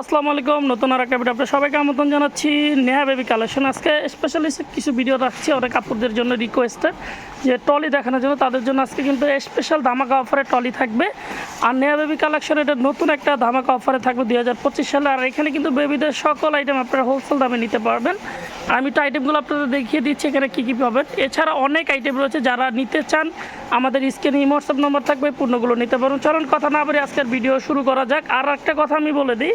আসসালামু আলাইকুম, নতুন আর একটা ভিডিও আপনার সবাইকে আমন্ত্রণ জানাচ্ছি। নেহা বেবি কালেকশন আজকে স্পেশালি কিছু ভিডিও রাখছি, অনেক কাপড়দের জন্য রিকোয়েস্টেড যে টলি দেখানোর জন্য, তাদের জন্য আজকে কিন্তু স্পেশাল ধামাকা অফারে টলি থাকবে। আর নেহা বেবি কালেকশন এটা নতুন একটা ধামাকা অফারে থাকবে দুই হাজার পঁচিশ সালে। আর এখানে কিন্তু বেবিদের সকল আইটেম আপনারা হোলসেল দামে নিতে পারবেন। আমি তো আইটেমগুলো আপনাদের দেখিয়ে দিচ্ছি, এখানে কী কী পাবেন। এছাড়া অনেক আইটেম রয়েছে, যারা নিতে চান, আমাদের স্ক্রিনে হোয়াটসঅ্যাপ নম্বর থাকবে পূর্ণগুলো নিতে পারুন। চলুন, কথা না বলে আজকের ভিডিও শুরু করা যাক। আর একটা কথা আমি বলে দিই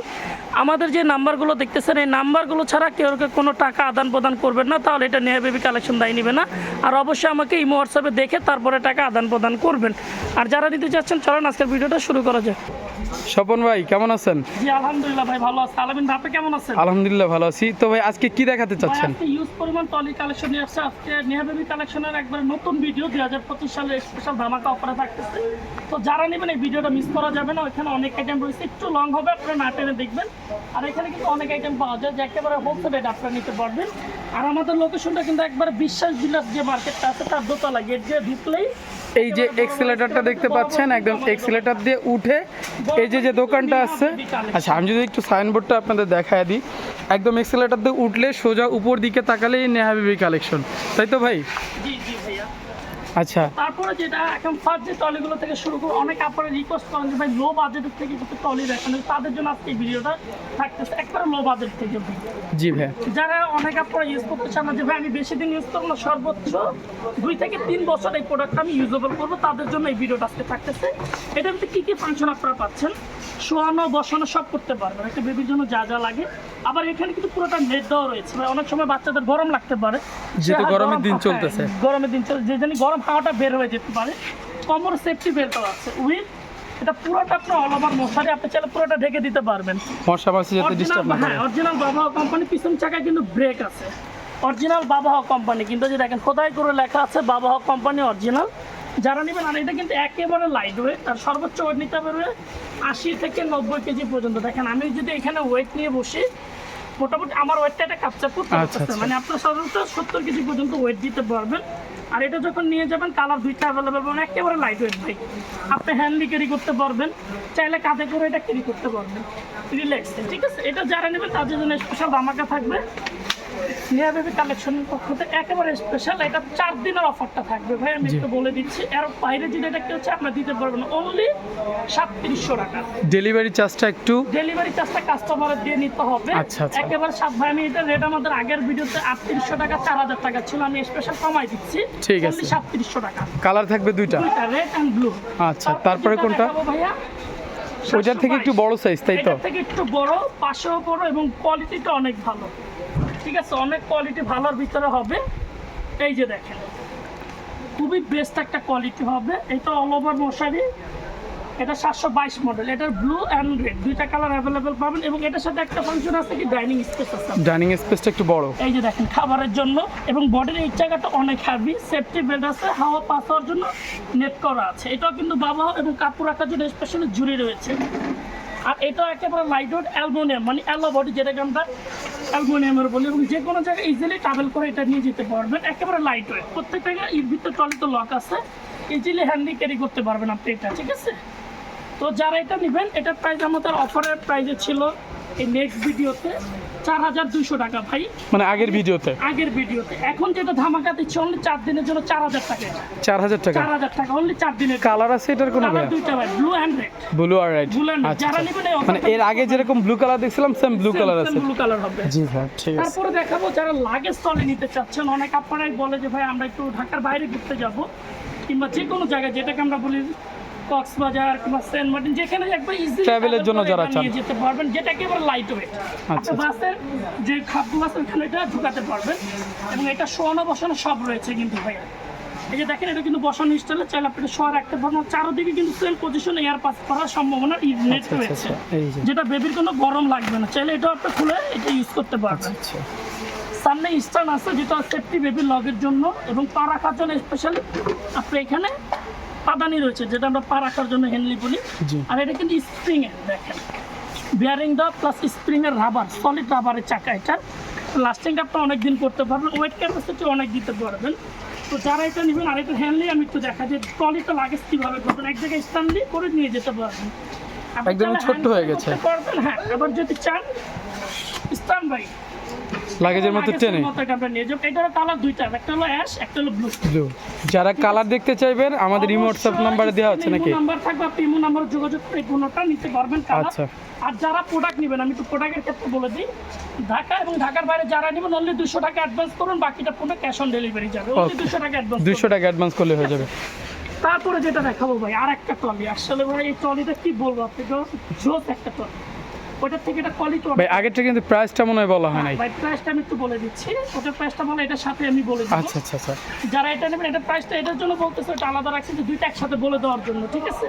আমাদের যে নাম্বারগুলো দেখতেছেন, এই নাম্বারগুলো ছাড়া কেউ কোনো টাকা আদান প্রদান করবেন না, তাহলে এটা নেহা বেবি কালেকশন দায় নেবে না। আর অবশ্যই আমাকে ইমো হোয়াটসঅ্যাপে দেখে তারপরে টাকা আদান প্রদান করবেন। আর যারা নিতে চাচ্ছেন, চলেন আজকের ভিডিওটা শুরু করা যাক। স্বপন ভাই কেমন আছেন? জি আলহামদুলিল্লাহ ভাই ভালো আছে। আলামিন ভাই আপনি কেমন আছেন? আলহামদুলিল্লাহ ভালো আছি। তো ভাই আজকে কি দেখাতে চাচ্ছেন? আজকে ইউজ পরিমাণ টলি কালেকশন নিয়ে আসছে। আজকে নেহা বেবি কালেকশনের একবার নতুন ভিডিও দুই হাজার পঁচিশ সালে স্পেশাল ধামাকা অফারে থাকতেছে। তো যারা নেবেন এই ভিডিওটা মিস করা যাবে না। ওইখানে অনেক আইটেম রয়েছে। একটু লং হবে আপনারা না টেনে দেখবেন। আর এখানে কিন্তু অনেক আইটেম পাওয়া যায় যে একেবারে হোলসেল রেট আপনারা নিতে পারবেন। আর আমাদের লোকেশনটা কিন্তু একবার বিশ্বাস বিলাস যে মার্কেটটা আছে তার দোতলা গেট দিয়ে ঢুকলেই এই যে এক্সিলেটারটা দেখতে পাচ্ছেন, একদম এক্সিলেটার দিয়ে উঠে এই যে যে দোকানটা আছে। আচ্ছা আমি যদি একটু সাইনবোর্ডটা আপনাদের দেখায় দিই। একদম এক্সিলেটার দিয়ে উঠলে সোজা উপর দিকে তাকালেই নেহাবিবি কালেকশন তাই তো ভাই? আচ্ছা। তারপরে যেটা এখন ফার্স্ট যে টলিগুলো থেকে শুরু করে অনেক আপনারা রিকোয়েস্ট করেন যে ভাই লো বাজেটের থেকে কিছু টলি দেখানো। তাদের জন্য আজকে ভিডিওটা থাকতেছে একবারে লো বাজেট থেকে। জি ভাই। যারা অনেক আপনারা ইউজ করতে চান না যে ভাই আমি বেশি দিন ইউজ করব না সর্বোচ্চ দুই থেকে তিন বছর এই প্রোডাক্টটা আমি ইউজেবল করব। তাদের জন্য এই ভিডিওটা আজকে থাকতেছে। এটার মধ্যে কী কী ফাংশন আপনারা পাচ্ছেন? শোয়ানো বসানো সব করতে পারবেন। একটা বেবির জন্য যা যা লাগে। আবার এখানে কিন্তু পুরোটা নেট দেওয়া রয়েছে। ভাই অনেক সময় বাচ্চাদের গরম লাগতে পারে। যেহেতু গরমের দিন হ্যাঁ, চলতেছে। গরমের দিন চলছে যে জানি গরম হাওয়াটা বের হয়ে যেতে পারে। কমর সেফটি করা আছে। উইথ এটা পুরোটা আপনার অল ওভার মশারি আপনি চাইলে পুরোটা ঢেকে দিতে পারবেন। মশা মাছি যাতে ডিস্টার্ব না হ্যাঁ করে। অরিজিনাল বাবা কোম্পানি পিছন চাকায় কিন্তু ব্রেক আছে। অরিজিনাল বাবা কোম্পানি কিন্তু যে দেখেন খোদাই করে লেখা আছে বাবা কোম্পানি অরিজিনাল যারা নেবেন আর এটা কিন্তু একেবারে লাইট ওয়েট আর সর্বোচ্চ ওয়েট নিতে পারবে আশি থেকে নব্বই কেজি পর্যন্ত। দেখেন আমি যদি এখানে ওয়েট নিয়ে বসি মোটামুটি আমার ওয়েটটা এটা ক্যাপচার করতে আচ্ছা, পারতেছে। আচ্ছা। মানে আপনার সাধারণত সত্তর কেজি পর্যন্ত ওয়েট দিতে পারবেন। আর এটা যখন নিয়ে যাবেন কালার দুইটা অ্যাভেলেবেল মানে একেবারে লাইট ওয়েট ভাই আপনি হ্যান্ডলি ক্যারি করতে পারবেন চাইলে কাঁধে করে এটা ক্যারি করতে পারবেন। রিল্যাক্স ঠিক আছে? এটা যারা নেবেন তাদের জন্য স্পেশাল ধামাকা থাকবে। নিয়া বেবি কালেকশনের পক্ষ থেকে একেবারে স্পেশাল এটা চার দিনের অফারটা থাকবে। ভাই আমি একটু বলে দিচ্ছি এর বাইরে যদি এটা কেউ চায় আমরা দিতে পারব না। অনলি সাতত্রিশশো টাকা। ডেলিভারি চার্জটা একটু ডেলিভারি চার্জটা কাস্টমারের দিয়ে নিতে হবে। আচ্ছা, আচ্ছা। একেবারে সাত ভাই আমি এটা রেট আমাদের আগের ভিডিওতে আটত্রিশশো টাকা চার হাজার টাকা ছিল আমি স্পেশাল কমাই দিচ্ছি। ঠিক আছে। সাতত্রিশশো টাকা। কালার থাকবে দুইটা। রেড অ্যান্ড ব্লু আচ্ছা, তারপরে কোনটা? ভাইয়া ওইটার থেকে একটু বড় সাইজ তাই তো? থেকে একটু বড় পাশেও বড় এবং কোয়ালিটিটা অনেক ভালো। ঠিক আছে অনেক কোয়ালিটি ভালোর ভিতরে হবে। এই যে দেখেন খুবই বেস্ট একটা কোয়ালিটি হবে। এটা অল ওভার মশারি। এটা সাতশো বাইশ মডেল এটার ব্লু অ্যান্ড রেড দুইটা কালার অ্যাভেলেবেল পাবেন। এবং এটার সাথে একটা ফাংশন আছে কি? ডাইনিং স্পেস আছে। ডাইনিং স্পেসটা একটু বড়। এই যে দেখেন খাবারের জন্য। এবং বডির এই জায়গাটা অনেক হ্যাভি সেফটি বেল্ট আছে হাওয়া পাস হওয়ার জন্য নেট করা আছে। এটাও কিন্তু বাবা এবং কাপড় রাখার জন্য স্পেশালি জুড়ি রয়েছে। আর এটাও একেবারে লাইট ওয়েট অ্যালমোনিয়াম মানে অ্যালো বডি যেটাকে আমরা অ্যালমোনিয়ামের বলি এবং যে কোনো জায়গায় ইজিলি ট্রাভেল করে এটা নিয়ে যেতে পারবেন। একেবারে লাইট ওয়েট প্রত্যেকটা এর ভিতরে তলে তো লক আছে। ইজিলি হ্যান্ডি ক্যারি করতে পারবেন আপনি এটা, ঠিক আছে? তো যারা এটা নেবেন এটার প্রাইস আমাদের অফারের প্রাইজে ছিল এই নেক্সট ভিডিওতে চার হাজার দুশো টাকা ভাই। মানে আগের ভিডিওতে? আগের ভিডিওতে। এখন যেটা ধামাকা দিচ্ছে অনলি চার দিনের জন্য চার হাজার টাকা চার হাজার টাকা? চার হাজার টাকা অনলি চার দিনের কালার আছে এটার কোনো কালার দুইটা ভাই ব্লু অ্যান্ড রেড ব্লু আর Blue and আচ্ছা যারা আচ্ছা। নেবেন মানে এর আগে যেরকম ব্লু কালার দেখছিলাম সেম ব্লু কালার আছে। ব্লু কালার হবে। জি ভাই ঠিক আছে। তারপরে দেখাবো যারা লাগেজ তলে নিতে চাচ্ছেন অনেক আপনারাই বলে যে ভাই আমরা একটু ঢাকার বাইরে ঘুরতে যাব কিংবা যে কোনো জায়গায় যেটাকে আমরা বলি কক্সবাজার কিংবা সেন্ট মার্টিন যেখানে একবার ইজি এর জন্য যারা চান। যেতে পারবেন যেটা একেবারে লাইট ওয়েট আচ্ছা, বাসের যে খাপগুলো আছে ওখানে এটা ঢুকাতে পারবেন। এবং এটা শোয়ানো বসানো সব রয়েছে কিন্তু ভাইয়া এই যে দেখেন এটা কিন্তু বসানো স্টাইলে চাইলে আপনি এটা শোয়া রাখতে পারবেন চারোদিকে কিন্তু পজিশনে এয়ার পাস করার সম্ভাবনা নেট আচ্ছা আচ্ছা রয়েছে। আচ্ছা যেটা বেবির কোনো গরম লাগবে না। চাইলে এটা আপনি খুলে এটা ইউজ করতে পারবেন। আচ্ছা। সামনে স্টার্ন আছে যেটা সেফটি বেবির লগের জন্য। এবং পা রাখার জন্য স্পেশালি আপনি এখানে পাদানি রয়েছে যেটা আমরা পা রাখার জন্য হ্যান্ডলি বলি। আর এটা কিন্তু স্প্রিং এর দেখেন। বিয়ারিং দা প্লাস স্প্রিং এর রাবার সলিড রাবারের চাকা এটা। লাস্টিং আপনি অনেক দিন করতে পারবেন ওয়েট ক্যাপাসিটি অনেক দিতে পারবেন। তো যারা এটা নেবেন আর এটা হ্যান্ডলি আমি একটু দেখা যে ট্রলিটা লাগেজ কীভাবে করবেন এক জায়গায় স্ট্যান্ডলি করে নিয়ে যেতে পারবেন। চাইলে ছোট্ট হয়ে গেছে। হ্যাঁ আবার যদি চান স্টান ভাই লাগেজের মতো টেনে? যারা কালার দেখতে চাইবেন আমাদের হোয়াটসঅ্যাপ নাম্বারে দেওয়া হচ্ছে নাকি? নাম্বার থাকবে আপনি ইমো নাম্বারে যোগাযোগ করে নিতে পারবেন আচ্ছা। আর যারা প্রোডাক্ট নেবেন আমি তো প্রোডাক্টের ক্ষেত্রে বলে দিই। ঢাকা এবং ঢাকার বাইরে যারা নেবেন অনলি দুশো টাকা অ্যাডভান্স করুন বাকিটা ক্যাশ অন ডেলিভারি যাবে। অনলি. দুশো টাকা অ্যাডভান্স দুশো টাকা অ্যাডভান্স করলে হয়ে যাবে। তারপরে যেটা দেখাবো ভাই আর একটা ট্রলি আসলে ভাই এই ট্রলিটা কি বলব আপনি জোস একটা ট্রলি ওটার থেকে এটা কোয়ালিটি ভাই আগেরটা কিন্তু প্রাইসটা মনে হয় বলা হয় নাই। ভাই প্রাইসটা আমি একটু বলে দিচ্ছি। ওটার প্রাইসটা বলে এটার সাথে আমি বলে দিচ্ছি আচ্ছা আচ্ছা আচ্ছা। যারা এটা নেবেন এটা প্রাইসটা এটার জন্য বলতেছে এটা আলাদা রাখছি যে দুইটা একসাথে বলে দেওয়ার জন্য ঠিক আছে?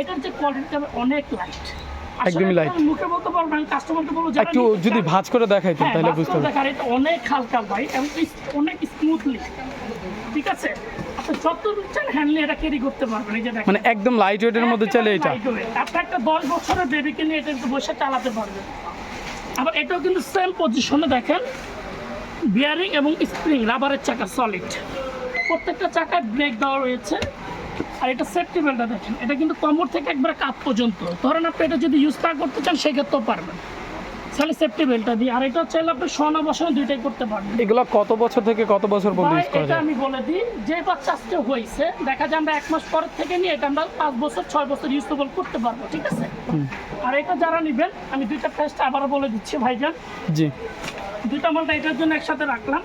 এটার যে কোয়ালিটিটা অনেক লাইট একদমই light। মুখে বলতে পারব আমি কাস্টমারকে বলব একটু যদি ভাঁজ করে দেখাইতেন হ্যাঁ, তাহলে বুঝতে এটা অনেক হালকা ভাই এবং অনেক স্মুথলি ঠিক আছে? যত চান হ্যান্ডলি এটা ক্যারি করতে পারবেন এই যে মানে একদম লাইট ওয়েটের মধ্যে চলে এটা। আপনি একটা দশ বছরের বেবিকে নিয়ে এটা বসে চালাতে পারবেন। আবার এটাও কিন্তু সেম পজিশনে দেখেন বিয়ারিং এবং স্প্রিং রাবারের চাকা সলিড প্রত্যেকটা চাকায় ব্রেক দেওয়া রয়েছে। আর এটা সেফটি বেল্টটা দেখেন এটা কিন্তু কোমর থেকে একবার কাপ পর্যন্ত। ধরেন আপনি এটা যদি ইউজ না করতে চান সেক্ষেত্রেও পারবেন। তাহলে সেফটি বেল্টটা দিয়ে আর এটা চাইলে আপনি সোনা বসানো দুইটাই করতে পারবেন। এগুলো কত বছর থেকে কত বছর পর্যন্ত ইউজ করা যায়? আমি বলে দিই যে বাচ্চা আজকে হয়েছে দেখা যায় আমরা এক মাস পরের থেকে নিয়ে এটা আমরা পাঁচ বছর ছয় বছর ইউজেবল করতে পারব ঠিক আছে? আর এটা যারা নেবেন আমি দুইটা প্রাইসটা আবারও বলে দিচ্ছি ভাইজান। জি। দুইটা মালটা এটার জন্য একসাথে রাখলাম।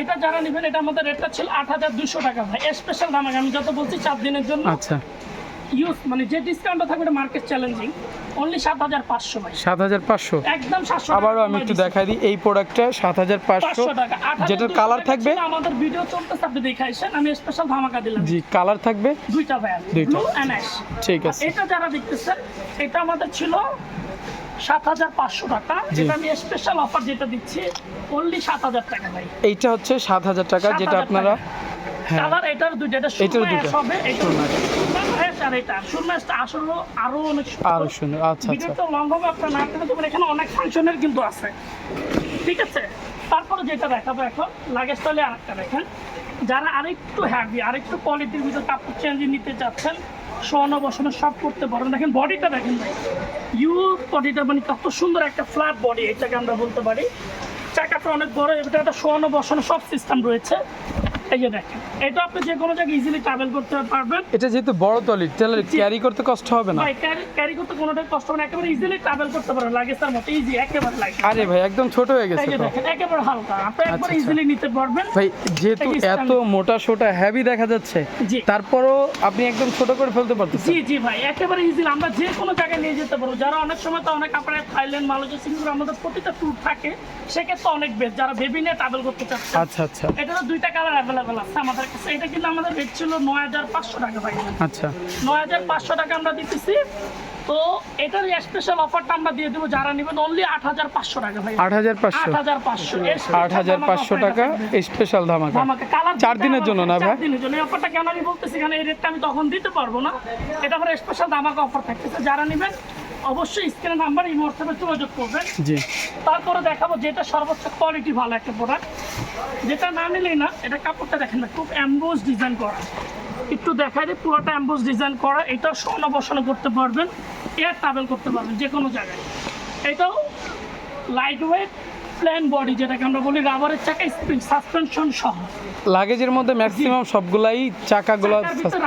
এটা যারা নেবেন এটা আমাদের রেটটা ছিল আট হাজার দুশো টাকা ভাই। স্পেশাল দাম আমি যত বলছি চার দিনের জন্য আচ্ছা। ইউজ মানে যে ডিসকাউন্টটা থাকবে এটা মার্কেট চ্যালেঞ্জিং অনলি সাত হাজার পাঁচশো ভাই। সাত হাজার পাঁচশো? একদম সাতশো আবারও আমি একটু দেখাই দিই এই প্রোডাক্টটা টাকা। যেটার কালার থাকবে আমাদের ভিডিও চলতেছে আপনি দেখে আসেন আমি স্পেশাল ধামাকা দিলাম। জি কালার থাকবে। দুইটা ব্লু অ্যাশ ঠিক আছে। এটা যারা দেখতেছেন এটা আমাদের ছিল সাত হাজার পাঁচশো টাকা। এটা আমি স্পেশাল অফার যেটা দিচ্ছি অনলি সাত হাজার টাকা ভাই। এইটা হচ্ছে সাত হাজার টাকা যেটা আপনারা হ্যাঁ। কালার এটার দুইটা এটা হবে এটা আর এটা। সুরমা অ্যাশটা আসলে আরও অনেক আরও সুন্দর। আচ্ছা আচ্ছা। ভিডিওটা লং হবে আপনার না করতে এখানে অনেক ফাংশনের কিন্তু আছে। ঠিক আছে? তারপরে যেটা দেখাবো এখন লাগেজ তলে আরেকটা দেখেন। যারা আরেকটু হ্যাভি আরেকটু কোয়ালিটির ভিতরে কাপড় চেঞ্জ নিতে চাচ্ছেন শোয়ানো বসানো সব করতে পারবেন। দেখেন বডিটা দেখেন ভাই। ইউ বডিটা মানে কত সুন্দর একটা ফ্ল্যাট বডি এটাকে আমরা বলতে পারি। চাকাটা অনেক বড় এটা একটা শোয়ানো বসানো সব সিস্টেম রয়েছে। এই যে দেখেন এটা আপনি যে কোনো জায়গায় ইজিলি ট্রাভেল করতে পারবেন। এটা যেহেতু বড় তলি ক্যারি করতে কষ্ট হবে না। ভাই ক্যারি করতে কোনোটাই কষ্ট হবে না একেবারে ইজিলি ট্রাভেল করতে লাগেজটার মতো ইজি একেবারে আরে ভাই একদম ছোট হয়ে এই যে দেখেন একেবারে হালকা। আপনি একবার আচ্ছা। ইজিলি নিতে পারবেন। ভাই যেহেতু এত মোটা সোটা হেভি দেখা যাচ্ছে তারপরও আপনি একদম ছোট করে ফেলতে পারতেছেন। জি জি ভাই একেবারে ইজিলি আমরা যে কোনো জায়গায় নিয়ে যেতে পারব। যারা অনেক সময় তো অনেক আপনার থাইল্যান্ড মালয়েশিয়া সিঙ্গাপুর আমাদের প্রতিটা ট্যুর থাকে। সেক্ষেত্রে অনেক বেশ যারা বেবি নিয়ে ট্রাভেল করতে চাচ্ছে। আচ্ছা আচ্ছা। এটারও দুইটা কালার অ্যাভেলেবেল আছে আমাদের কাছে। এটা কিন্তু আমাদের রেট ছিল নয় হাজার পাঁচশো টাকা ভাই। আচ্ছা। নয় হাজার পাঁচশো টাকা আমরা দিতেছি। তো এটার স্পেশাল অফারটা আমরা দিয়ে দেবো যারা নেবেন অনলি আট হাজার পাঁচশো টাকা ভাই। আট হাজার পাঁচশো। আট হাজার পাঁচশো। আট হাজার পাঁচশো টাকা স্পেশাল ধামাকা। চার দিনের জন্য না ভাই? চার দিনের জন্য। এই অফারটা কেন আমি বলতেছি কারণ এই রেটটা আমি তখন দিতে পারব না। এটা আমার স্পেশাল দামাকা অফার থাকতেছে। যারা নেবেন অবশ্যই স্ক্রিনে নাম্বার এই হোয়াটসঅ্যাপে যোগাযোগ করবেন। জি। তারপরে দেখাবো যেটা সর্বোচ্চ কোয়ালিটি ভালো একটা প্রোডাক্ট যেটা না নিলেই না এটা কাপড়টা দেখেন না খুব অ্যাম্বোজ ডিজাইন করা। একটু দেখাই দিই পুরোটা অ্যাম্বোজ ডিজাইন করা। এটা সোনা বসানো করতে পারবেন এয়ার ট্রাভেল করতে পারবেন যে কোনো জায়গায়। এটাও লাইট ওয়েট প্ল্যান বডি যেটাকে আমরা বলি রাবারের চাকা স্প্রিং সাসপেনশন সহ। লাগেজের মধ্যে ম্যাক্সিমাম সবগুলাই চাকাগুলো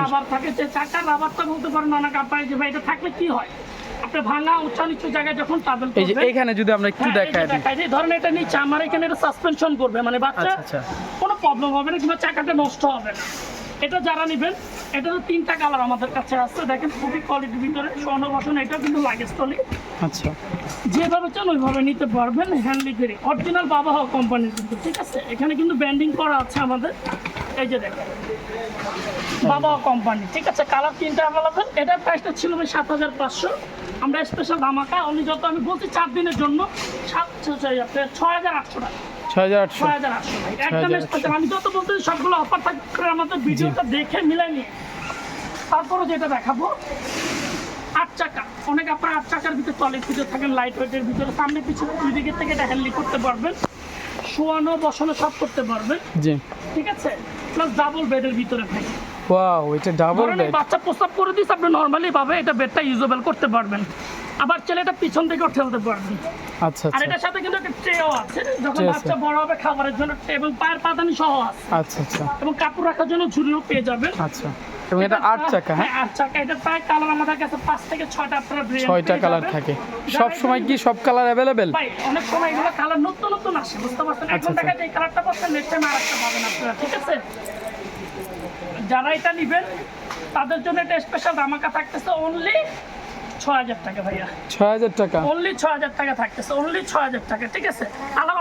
রাবার থাকে। যে চাকা রাবারটা বলতে পারেন অনেক আপনার যে ভাই এটা থাকলে কি হয়? আপনি ভাঙা উঁচা নিচু জায়গায় যখন ট্রাভেল এই যে এখানে যদি আমরা একটু হ্যাঁ, দেখাই দিই। ধরেন এটা নিচে আমার এখানে এটা সাসপেনশন করবে মানে বাচ্চা আচ্ছা আচ্ছা। কোনো প্রবলেম হবে না কিংবা চাকাটা নষ্ট হবে না। এটা যারা নেবেন এটা তো তিনটা কালার আমাদের কাছে আছে দেখেন খুবই কোয়ালিটির ভিতরে স্বর্ণ বসন এটাও কিন্তু লাগেজ টলি আচ্ছা। যেভাবে চান ওইভাবে নিতে পারবেন হ্যান্ডলি করে অরিজিনাল বাবা হওয়া কোম্পানির কিন্তু ঠিক আছে? এখানে কিন্তু ব্যান্ডিং করা আছে আমাদের। এই যে দেখেন বাবা কোম্পানি ঠিক আছে? কালার তিনটা অ্যাভেলেবেল এটার প্রাইসটা ছিল সাত হাজার পাঁচশো। আমরা স্পেশাল ধামাকা অনলি যত আমি বলছি চার দিনের জন্য সাত ছয় হাজার আটশো টাকা। ছয় হাজার আটশো। ছয় হাজার আটশো একদম স্পেশাল আমি যত বলতে সবগুলো অফার থাকবে আমাদের ভিডিওটা দেখে মিলাই নিয়ে তারপরে যেটা দেখাবো আট চাকা। অনেক আপনার আট চাকার ভিতরে টয়লেট ভিতরে থাকেন লাইট ওয়েটের ভিতরে। সামনে পিছনে দুই দিকের থেকে এটা হ্যান্ডলি করতে পারবেন। শোয়ানো বসানো সব করতে পারবেন। জি। ঠিক আছে? প্লাস ডাবল বেডের ভিতরে ভাই ওয়াও এটা ডাবল বেড বাচ্চা প্রস্তাব করে দিস আপনি নর্মালি ভাবে এটা বেডটা ইউজেবল করতে পারবেন। আবার ছেলেটা পিছন থেকেও ঠেলতে পারবেন। আচ্ছা আর আচ্ছা। এটার সাথে কিন্তু একটা ট্রেও আছে যখন বাচ্চা বড় হবে খাবারের জন্য এবং পায়ের পাতানি সহ আছে। আচ্ছা আচ্ছা। এবং কাপড় রাখার জন্য ঝুড়িও পেয়ে যাবেন। আচ্ছা। এবং এটা আট চাকা হ্যাঁ? আট চাকা। এটা প্রায় কালার আমাদের কাছে পাঁচ থেকে ছয়টা আপনারা ছয়টা কালার থাকে। সব সময় কি সব কালার অ্যাভেলেবেল ভাই অনেক সময় এগুলো কালার নতুন নতুন আসে বুঝতে পারছেন? আচ্ছা, এখন দেখা যায় এই কালারটা পাচ্ছেন নেক্সট টাইম আরেকটা পাবেন আপনারা ঠিক আছে? যারা এটা নেবেন তাদের জন্য এটা স্পেশাল ধামাকা থাকতেছে অনলি টাকা ভাইয়া। টাকা। অনলি টাকা থাকতেছে অনলি টাকা ঠিক আছে?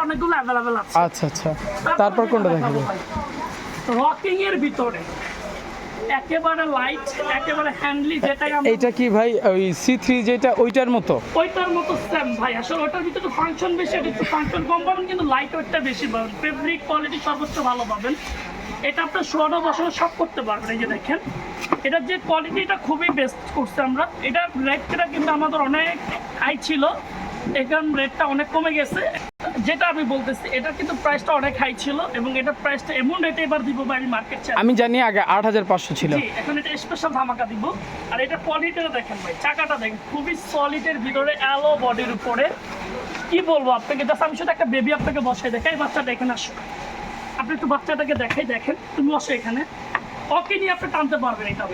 অনেকগুলো আছে। আচ্ছা আচ্ছা। তারপর কোনটা রকিং এর ভিতরে একেবারে লাইট একেবারে হ্যান্ডলি আমরা এইটা কি ভাই ওই সি থ্রি যেটা ওইটার মতো? ওইটার মতো সেম ভাই। আসলে ওইটার ভিতরে ফাংশন বেশি এটা ফাংশন কম পাবেন কিন্তু লাইট ওয়েটটা বেশি পাবেন। ফেব্রিক কোয়ালিটি সর্বোচ্চ ভালো পাবেন। এটা আপনার শোয়ানো বসানো সব করতে পারবেন এই যে দেখেন। এটার যে কোয়ালিটিটা খুবই বেস্ট করছে আমরা। এটার রেটটা কিন্তু আমাদের অনেক হাই ছিল। এখন রেটটা অনেক কমে গেছে। যেটা আমি বলতেছি এটা কিন্তু প্রাইসটা অনেক হাই ছিল এবং এটার প্রাইসটা এমন রেটে এবার দিব বাড়ি মার্কেট চাই আমি জানি আগে আট হাজার পাঁচশো ছিল। এখন এটা স্পেশাল ধামাকা দিব। আর এটা কোয়ালিটিটা দেখেন ভাই চাকাটা দেখেন খুবই সলিডের ভিতরে অ্যালো বডির উপরে। কি বলব আপনাকে জাস্ট আমি শুধু একটা বেবি আপনাকে বসাই দেখাই বাচ্চাটা এখানে আসো আপনি একটু বাচ্চাটাকে দেখাই দেখেন। তুমি বসো এখানে। ওকে নিয়ে আপনি টানতে পারবেন এটা।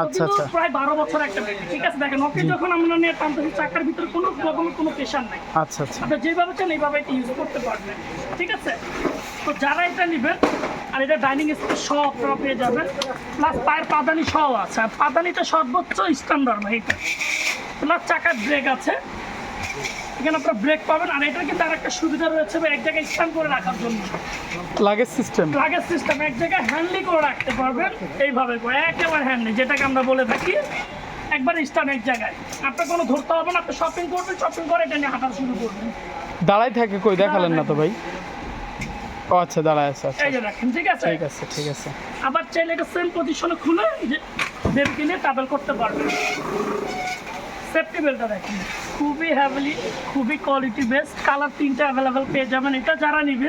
আচ্ছা আচ্ছা। প্রায় বারো বছর একটা বেবি ঠিক আছে দেখেন ওকে যখন আমরা নিয়ে টানতেছি চাকার ভিতরে কোনো রকমের কোনো প্রেশার নাই। আচ্ছা আচ্ছা। আপনি যেভাবে চান এইভাবে এটা ইউজ করতে পারবেন। ঠিক আছে? তো যারা এটা নেবেন আর এটা ডাইনিং স্পেস সহ আপনারা পেয়ে যাবেন। প্লাস পায়ের পাদানি সহ আছে। আর পাদানিটা সর্বোচ্চ স্ট্যান্ডার্ড ভাই এটা। প্লাস চাকার ব্রেক আছে। এখানে আপনার ব্রেক পাবেন আর এটার কিন্তু আরেকটা সুবিধা রয়েছে এক জায়গায় স্ট্যান্ড করে রাখার জন্য। লাগেজ সিস্টেম লাগেজ সিস্টেম এক জায়গায় হ্যান্ডলি করে রাখতে পারবেন এইভাবে করে একেবারে হ্যান্ডলি যেটাকে আমরা বলে থাকি একবার স্ট্যান্ড এক জায়গায়। আপনার কোনো ধরতে হবে না আপনি শপিং করবেন শপিং করে এটা নিয়ে হাঁটা শুরু করবেন। দাঁড়াই থাকে কই? দেখালেন না তো ভাই। ও আচ্ছা দাঁড়ায় আছে আচ্ছা। এই যে দেখেন ঠিক আছে? ঠিক আছে ঠিক আছে। আবার চাইলে এটা সেম পজিশনে খুলে যে বেবিকে নিয়ে ট্রাভেল করতে পারবেন। সেফটি বেল্টটা দেখেন। খুবই হ্যাভলি খুবই কোয়ালিটি বেস্ট কালার তিনটা অ্যাভেলেবেল পেয়ে যাবেন। এটা যারা নিবে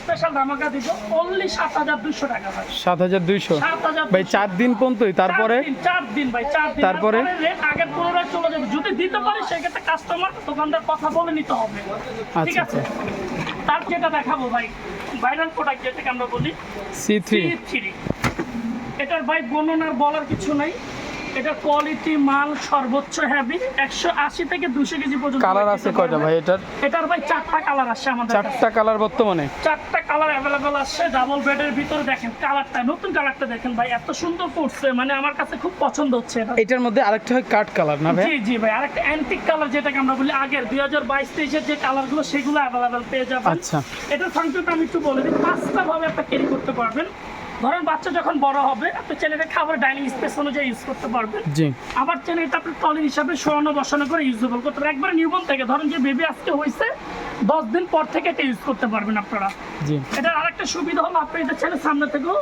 স্পেশাল ধামাকা দিব। অনলি সাত হাজার দুশো টাকা ভাই। সাত হাজার দুইশো? ভাই চার দিন পর্যন্তই? তারপরে? চার দিন, ভাই চার দিন। তারপরে? রেট আগের পুনরায় চলে যাবে। যদি দিতে পারি সেক্ষেত্রে কাস্টমার দোকানদার কথা বলে নিতে হবে। ঠিক আচ্ছা। আছে তার যেটা দেখাবো ভাই ভাইরাল প্রোডাক্ট যেটাকে আমরা বলি সি থ্রি থ্রি এটার ভাই বর্ণনার বলার কিছু নাই। এটার কোয়ালিটি মাল সর্বোচ্চ একশো আশি থেকে দুশো কেজি পর্যন্ত কালার আছে কয়টা ভাই এটার? এটার ভাই চারটা কালার আসছে আমাদের চারটা কালার বর্তমানে? চারটা কালার অ্যাভেলেবেল আসছে ডাবল বেডের ভিতরে দেখেন কালারটা নতুন কালারটা দেখেন ভাই এত সুন্দর করছে মানে আমার কাছে খুব পছন্দ হচ্ছে এটা। এটার মধ্যে আরেকটা হয় কাঠ কালার না ভাই? জি জি ভাই আরেকটা অ্যান্টিক কালার যেটাকে আমরা বলি আগের দুই হাজার বাইশ তেইশের যে কালারগুলো সেগুলো অ্যাভেলেবেল পেয়ে যাবেন। আচ্ছা। এটার ফাংশনটা আমি একটু বলে দিই পাঁচটা ভাবে আপনি ক্যারি করতে পারবেন। ধরেন বাচ্চা যখন বড় হবে আপনি খাবার ডাইনিং স্পেস অনুযায়ী ইউজ করতে পারবেন। জি। আবার আপনি টলি হিসাবে বসানো করে ইউজেবল করতে পারবেন। একবার থেকে ধরেন যে বেবি আজকে হয়েছে দশ দিন পর থেকে এটা ইউজ করতে পারবেন আপনারা। জি। এটার আরেকটা সুবিধা হলো আপনি এটা সামনে থেকেও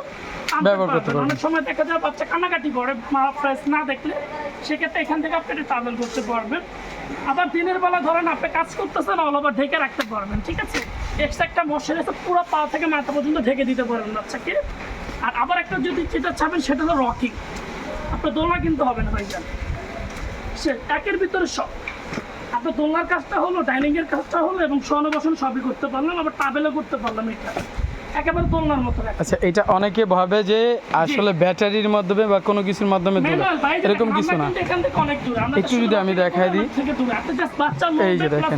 ব্যবহার করতে পারবেন। অনেক সময় দেখা যায় বাচ্চা কান্নাকাটি করে মা ফ্রেশ না দেখলে। সেক্ষেত্রে এখান থেকে আপনি এটা ট্রাভেল করতে পারবেন। আবার দিনের বেলা ধরেন আপনি কাজ করতেছেন অল ওভার ঢেকে রাখতে পারবেন ঠিক আছে? এক্সট্রা একটা মশার পুরো পা থেকে মাথা পর্যন্ত ঢেকে দিতে পারবেন বাচ্চাকে। আর আবার একটা যদি যেটা চাবেন সেটা হলো রকিং আপনার দোলনা কিনতে হবে না ভাইজান। সে একের ভিতরে সব। আপনার দোলনার কাজটা হলো ডাইনিং এর কাজটা হলো এবং শোয়ানো বসানো সবই করতে পারলাম আবার টাবেলও করতে পারলাম এটা। একেবারে দোলনার মতো আচ্ছা এটা অনেকে ভাবে যে আসলে ব্যাটারির মাধ্যমে বা কোনো কিছুর মাধ্যমে ভাই, এরকম কিছু না। একটু যদি আমি দেখায় দিই। এই যে দেখেন।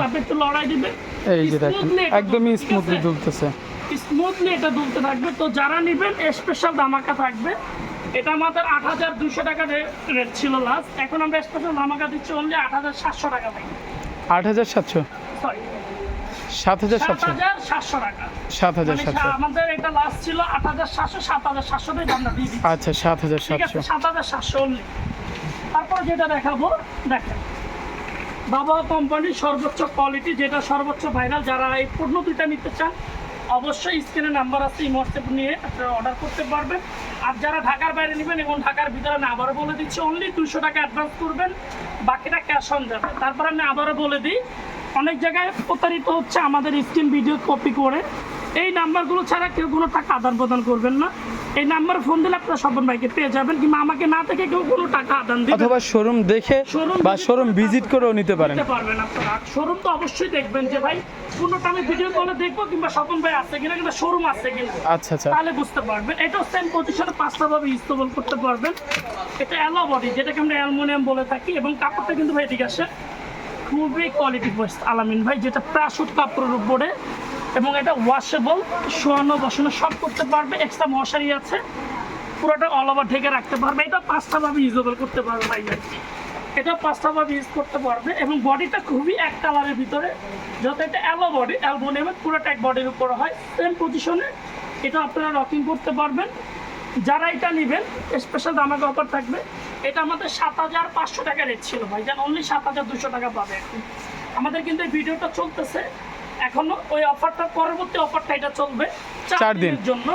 এই যে দেখেন। একদমই স্মুথলি? দুলতেছে Smoothly এটা দুলতে থাকবে। তো যারা নিবেন স্পেশাল ধামাকা থাকবে। এটা আমাদের আট হাজার দুশো টাকা রেট ছিল লাস্ট এখন আমরা স্পেশাল ধামাকা দিচ্ছি অনলি আট হাজার সাতশো টাকা ভাই। আট হাজার সাতশো? সরি সাত হাজার সাতশো। সাতশো টাকা। সাত হাজার মানে সাতশো আমাদের এটা লাস্ট ছিল আট হাজার সাতশো সাত হাজার সাতশো আমরা দিয়ে আচ্ছা সাত হাজার সাতশো। সাত হাজার সাতশো অনলি তারপর যেটা দেখাবো দেখেন। বাবা কোম্পানির সর্বোচ্চ কোয়ালিটি যেটা সর্বোচ্চ ভাইরাল যারা এই পণ্য দুইটা নিতে চান অবশ্যই স্ক্রিনে নাম্বার আছে, এই নিয়ে আপনারা অর্ডার করতে পারবেন। আর যারা ঢাকার বাইরে নেবেন এবং ঢাকার ভিতরে আমি আবারও বলে দিচ্ছি অনলি দুশো টাকা অ্যাডভান্স করবেন, বাকিটা ক্যাশ অন যাবে। তারপর আমি আবারও বলে দিই, অনেক জায়গায় প্রতারিত হচ্ছে আমাদের স্ক্রিন ভিডিও কপি করে। এই নাম্বারগুলো ছাড়া কেউ কোনো টাকা আদান প্রদান করবেন না। এই নাম্বারে ফোন দিলে আপনারা স্বপন ভাইকে পেয়ে যাবেন কিংবা আমাকে না থেকে কেউ কোনো টাকা আদান দিবেন। অথবা শোরুম দেখে বা শোরুম ভিজিট করেও নিতে পারেন। নিতে পারবেন আপনারা। শোরুম তো অবশ্যই দেখবেন যে ভাই কোনোটা আমি ভিডিও কলে দেখব কিংবা স্বপন ভাই আছে কিনা কিংবা শোরুম আছে কিনা। আচ্ছা আচ্ছা। তাহলে বুঝতে পারবেন। এটাও সেম পজিশনে পাঁচটা ভাবে ইস্তেবল করতে পারবেন। এটা অ্যালো বডি যেটাকে আমরা অ্যালুমিনিয়াম বলে থাকি এবং কাপড়টা কিন্তু ভাই এদিকে আসে খুবই কোয়ালিটি আলামিন ভাই যেটা প্রাশুট কাপড়ের উপরে এবং এটা ওয়াশেবল শোয়ানো, বসানো, সব করতে পারবে এক্সট্রা মশারি আছে। পুরোটা অল ওভার ঢেকে রাখতে পারবে। এটা পাঁচটা ভাবে ইউজেবল করতে পারবে ভাই। এটা পাঁচটা ভাবে ইউজ করতে পারবে এবং বডিটা খুবই এক কালারের ভিতরে। যত এটা অ্যালো বডি অ্যালবোনিয়ামের পুরোটা এক বডির উপরে হয়। সেম পজিশনে এটা আপনারা রকিং করতে পারবেন। যারা এটা নেবেন স্পেশাল দামাকে অফার থাকবে। এটা আমাদের সাত হাজার পাঁচশো টাকা রেট ছিল ভাই। যেন অনলি সাত হাজার দুশো টাকা পাবে। এখন আমাদের কিন্তু এই ভিডিওটা চলতেছে। এখনও ওই অফারটা পরবর্তী অফারটা এটা চলবে চার দিনের জন্য।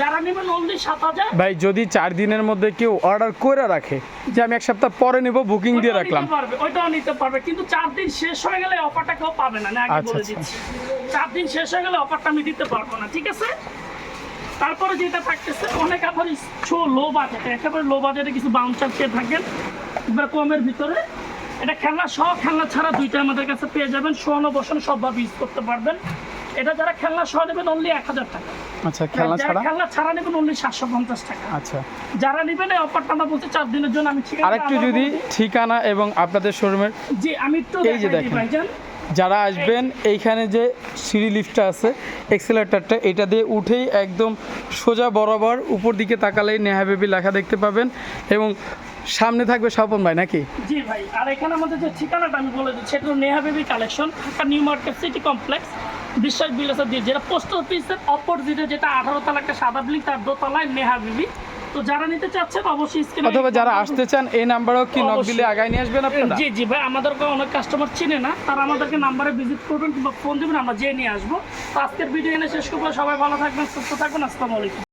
যারা নেবেন অনলি সাত হাজার। ভাই যদি চার দিনের মধ্যে কেউ অর্ডার করে রাখে যে আমি এক সপ্তাহ পরে নিব বুকিং দিয়ে রাখলাম। ওইটাও নিতে পারবে। কিন্তু চার দিন শেষ হয়ে গেলে অফারটা কেউ পাবে না আগে আচ্ছা, বলে আচ্ছা। দিচ্ছি। চার দিন শেষ হয়ে গেলে অফারটা আমি দিতে পারব না ঠিক আছে? তারপরে যেটা থাকতেছে অনেক আবার লো বাজেটে একেবারে লো বাজেটে কিছু বাউন্সার পেয়ে থাকেন কমের ভিতরে। এটা খেলনা সহ খেলনা ছাড়া দুইটা আমাদের কাছে পেয়ে যাবেন। শোয়ানো বসানো সবভাবে ইউজ করতে পারবেন। এটা যারা খেলনা সহ নেবেন অনলি এক হাজার টাকা। আচ্ছা খেলনা ছাড়া? খেলনা ছাড়া নেবেন অনলি সাতশো পঞ্চাশ টাকা। আচ্ছা। যারা নেবেন এই অফারটা আমরা বলছি চার দিনের জন্য আমি আরেকটু যদি ঠিকানা এবং আপনাদের শোরুমের জি আমি একটু এই যে দেখেন। যারা আসবেন এইখানে যে সিঁড়ি লিফটটা আছে এক্সেলেটারটা এটা দিয়ে উঠেই একদম সোজা বরাবর উপর দিকে তাকালেই নেহা বেবি লেখা দেখতে পাবেন। এবং সামনে থাকবে স্বপন ভাই নাকি? জি ভাই আর এখানে আমাদের যে ঠিকানাটা আমি বলে দিচ্ছি হলো Neha baby collection Dhaka New Market City Complex বিশ্বাস বিলাসা দিয়ে। যেটা পোস্ট অফিসের অপোজিটে যেটা আঠারো তলা একটা সাদা বিল্ডিং তার দোতলায় নেহা বেবি। তো যারা নিতে চাচ্ছেন অবশ্যই স্ক্রিনে অথবা যারা আসতে চান এই নাম্বারেও কি নক দিলে আগায় নিয়ে আসবেন আপনারা? জি জি ভাই আমাদেরকে অনেক কাস্টমার চিনে না তারা আমাদেরকে নাম্বারে ভিজিট করবেন কিংবা ফোন দেবেন আমরা যেয়ে নিয়ে আসব। তো আজকের ভিডিও এনে শেষ করব। সবাই ভালো থাকবেন সুস্থ থাকবেন আসসালামু আলাইকুম।